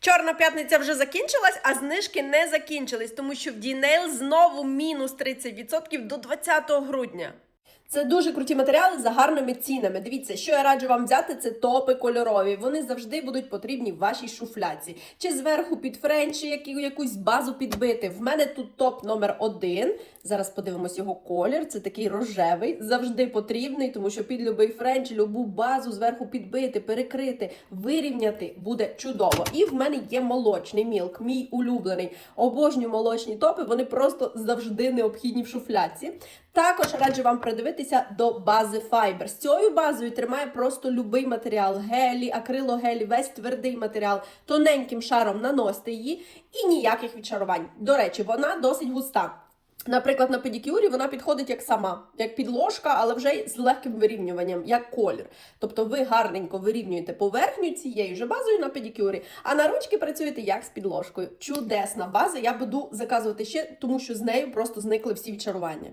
Чорна п'ятниця вже закінчилась, а знижки не закінчились, тому що в Дінейл знову мінус 30% до 20 грудня. Це дуже круті матеріали за гарними цінами. Дивіться, що я раджу вам взяти, це топи кольорові. Вони завжди будуть потрібні в вашій шуфляці. Чи зверху під френч, якусь базу підбити. В мене тут топ номер один. Зараз подивимось його колір. Це такий рожевий, завжди потрібний, тому що під любий френч, любу базу зверху підбити, перекрити, вирівняти буде чудово. І в мене є молочний мілк, мій улюблений. Обожнюю молочні топи, вони просто завжди необхідні в шуфляці. Також раджу вам придивитися до бази Fiber. З цією базою тримає просто любий матеріал: гелі, акрилогелі, весь твердий матеріал. Тоненьким шаром наносите її і ніяких відшарувань. До речі, вона досить густа. Наприклад, на педикюрі вона підходить як сама, як підложка, але вже з легким вирівнюванням, як колір. Тобто ви гарненько вирівнюєте поверхню цією же базою на педикюрі, а на ручки працюєте як з підложкою. Чудесна база. Я буду заказувати ще, тому що з нею просто зникли всі відчарування.